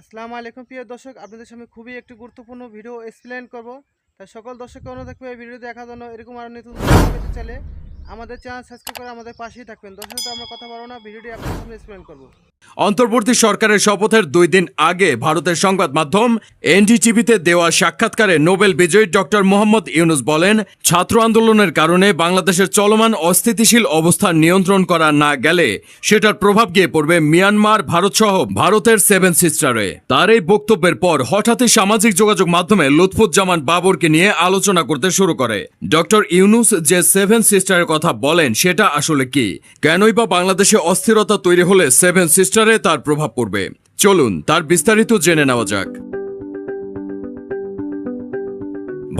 আসসালামু আলাইকুম প্রিয় দর্শক, আপনাদের সামনে খুবই একটি গুরুত্বপূর্ণ ভিডিও এক্সপ্লেন করব। তাই সকল দর্শককে অনুরোধ থাকবে ভিডিও দেখার জন্য এরকম আরও নতুন চাইলে আমাদের চ্যানেল সাবস্ক্রাইব করে আমাদের পাশেই থাকবেন। দর্শক আমরা কথা বলব না ভিডিওটি আপনাদের সামনে এক্সপ্লেন করব। অন্তর্বর্তী সরকারের শপথের দুই দিন আগে ভারতের সংবাদ মাধ্যম এনডিটিভিতে দেওয়া সাক্ষাৎকারে নোবেল বিজয়ী ডক্টর মোহাম্মদ ইউনুস বলেন, ছাত্র আন্দোলনের কারণে বাংলাদেশের চলমান অস্থিতিশীল অবস্থা নিয়ন্ত্রণ করা না গেলে সেটার প্রভাব গিয়ে পড়বে মিয়ানমার ভারত সহ ভারতের সেভেন সিস্টারে। তার এই বক্তব্যের পর হঠাৎই সামাজিক যোগাযোগ মাধ্যমে লুৎফুজ্জামান বাবরকে নিয়ে আলোচনা করতে শুরু করে। ডক্টর ইউনুস যে সেভেন সিস্টারের কথা বলেন, সেটা আসলে কি? কেনই বা বাংলাদেশে অস্থিরতা তৈরি হলে সেভেন সিস্টারে তার প্রভাব পড়বে। চলুন তার বিস্তারিত জেনে নেওয়া যাক।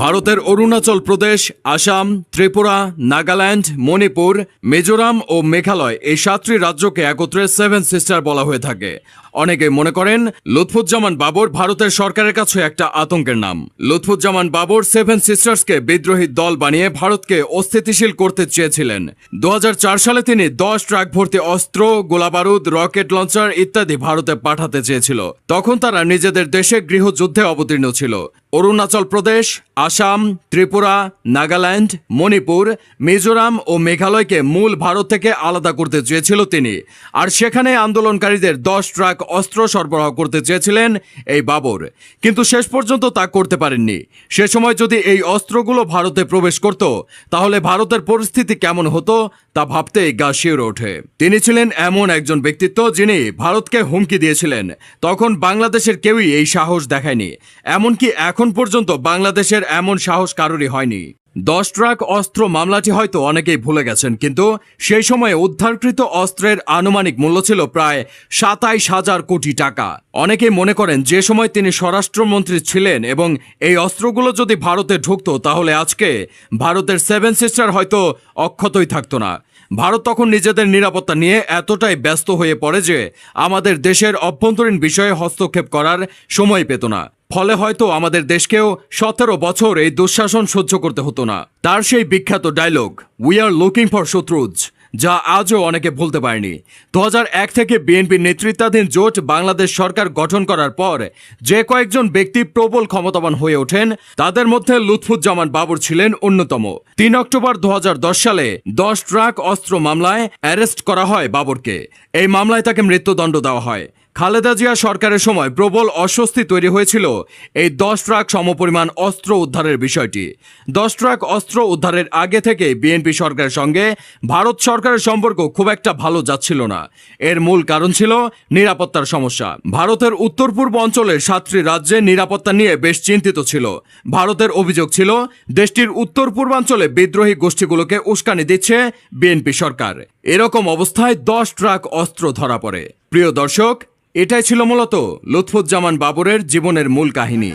ভারতের অরুণাচল প্রদেশ, আসাম, ত্রিপুরা, নাগাল্যান্ড, মণিপুর, মিজোরাম ও মেঘালয় এই সাতটি রাজ্যকে একত্রে সেভেন সিস্টার বলা হয়ে থাকে। অনেকে মনে করেন, লুৎফুজ্জামান বাবর ভারতের সরকারের কাছে একটা আতঙ্কের নাম। লুৎফুজ্জামান বাবর সেভেন সিস্টার্সকে বিদ্রোহী দল বানিয়ে ভারতকে অস্থিতিশীল করতে চেয়েছিলেন। দু হাজার চার সালে তিনি দশ ট্রাক ভর্তি অস্ত্র, গোলাবারুদ, রকেট লঞ্চার ইত্যাদি ভারতে পাঠাতে চেয়েছিল। তখন তারা নিজেদের দেশে গৃহযুদ্ধে অবতীর্ণ ছিল। অরুণাচল প্রদেশ, আসাম, ত্রিপুরা, নাগাল্যান্ড, মণিপুর, মিজোরাম ও মেঘালয়কে মূল ভারত থেকে আলাদা করতে চেয়েছিল তিনি। আর সেখানে আন্দোলনকারীদের দশ ট্রাক অস্ত্র সরবরাহ করতে চেয়েছিলেন এই বাবর। কিন্তু শেষ পর্যন্ত তা করতে পারেননি। সে সময় যদি এই অস্ত্রগুলো ভারতে প্রবেশ করত, তাহলে ভারতের পরিস্থিতি কেমন হতো তা ভাবতেই গা শিউরে ওঠে। তিনি ছিলেন এমন একজন ব্যক্তিত্ব যিনি ভারতকে হুমকি দিয়েছিলেন। তখন বাংলাদেশের কেউই এই সাহস দেখায়নি। এমনকি এখন পর্যন্ত বাংলাদেশের এমন সাহস কারোরই হয়নি। দশ ট্রাক অস্ত্র মামলাটি হয়তো অনেকেই ভুলে গেছেন, কিন্তু সেই সময়ে উদ্ধারকৃত অস্ত্রের আনুমানিক মূল্য ছিল প্রায় সাতাইশ হাজার কোটি টাকা। অনেকেই মনে করেন যে সময় তিনি স্বরাষ্ট্রমন্ত্রী ছিলেন এবং এই অস্ত্রগুলো যদি ভারতে ঢুকতো, তাহলে আজকে ভারতের সেভেন সিস্টার হয়তো অক্ষতই থাকতো না। ভারত তখন নিজেদের নিরাপত্তা নিয়ে এতটাই ব্যস্ত হয়ে পড়ে যে আমাদের দেশের অভ্যন্তরীণ বিষয়ে হস্তক্ষেপ করার সময় পেত না। ফলে হয়তো আমাদের দেশকেও সতেরো বছর এই দুঃশাসন সহ্য করতে হতো না। তার সেই বিখ্যাত dialogue we are looking for শত্রুজ যা আজও অনেকে ভুলতে পারেনি। দু থেকে বিএনপির নেতৃত্বাধীন জোট বাংলাদেশ সরকার গঠন করার পর যে কয়েকজন ব্যক্তি প্রবল ক্ষমতাবান হয়ে ওঠেন, তাদের মধ্যে লুৎফুজ্জামান বাবর ছিলেন অন্যতম। তিন অক্টোবর দু হাজার দশ সালে দশ ট্রাক অস্ত্র মামলায় অ্যারেস্ট করা হয় বাবরকে। এই মামলায় তাকে মৃত্যুদণ্ড দেওয়া হয়। খালেদা জিয়া সরকারের সময় প্রবল অস্বস্তি তৈরি হয়েছিল। এই দশ ট্রাক সমপরিমাণ অস্ত্র উদ্ধারের বিষয়টি। দশ ট্রাক অস্ত্র উদ্ধারের আগে থেকে বিএনপি সরকারের সঙ্গে ভারত সরকারের সম্পর্ক খুব একটা ভালো যাচ্ছিল না। এর মূল কারণ ছিল নিরাপত্তার সমস্যা। ভারতের উত্তর পূর্ব অঞ্চলের সাতটি রাজ্যে নিরাপত্তা নিয়ে বেশ চিন্তিত ছিল। ভারতের অভিযোগ ছিল, দেশটির উত্তর পূর্বাঞ্চলে বিদ্রোহী গোষ্ঠীগুলোকে উস্কানি দিচ্ছে বিএনপি সরকার। এরকম অবস্থায় দশ ট্রাক অস্ত্র ধরা পড়ে। প্রিয় দর্শক, এটাই ছিল মূলত লুৎফুজ্জামান বাবরের জীবনের মূল কাহিনী।